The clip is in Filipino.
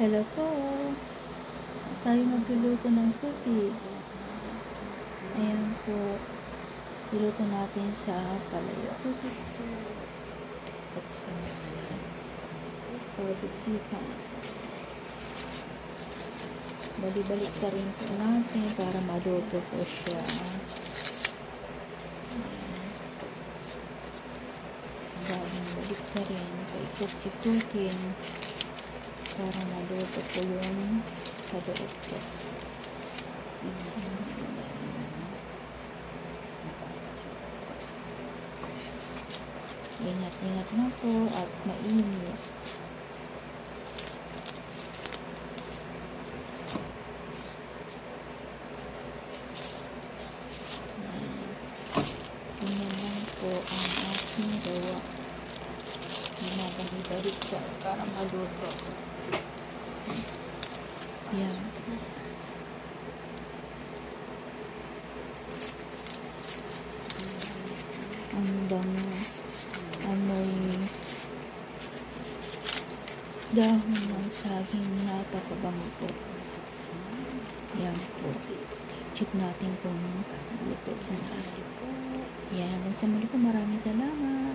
Hello po. Tayo magluluto ng tubig. Ayan po. Iluto natin sa kalayo. Tubig po. At sa barbecue pan. Bali-balik ka rin po natin para maluto po siya. Ayan. Balik ka rin. Paikot-ikutin para maluto po yung sa loob ko. Ingat-ingat na po at mainit. Ganyan lang po. Siya para maluto. Yan. Ang bango. Amoy dahon ng saging napakabango po. Yan po. Check natin kung luto po na. Yan hanggang sa muli po. Maraming salamat.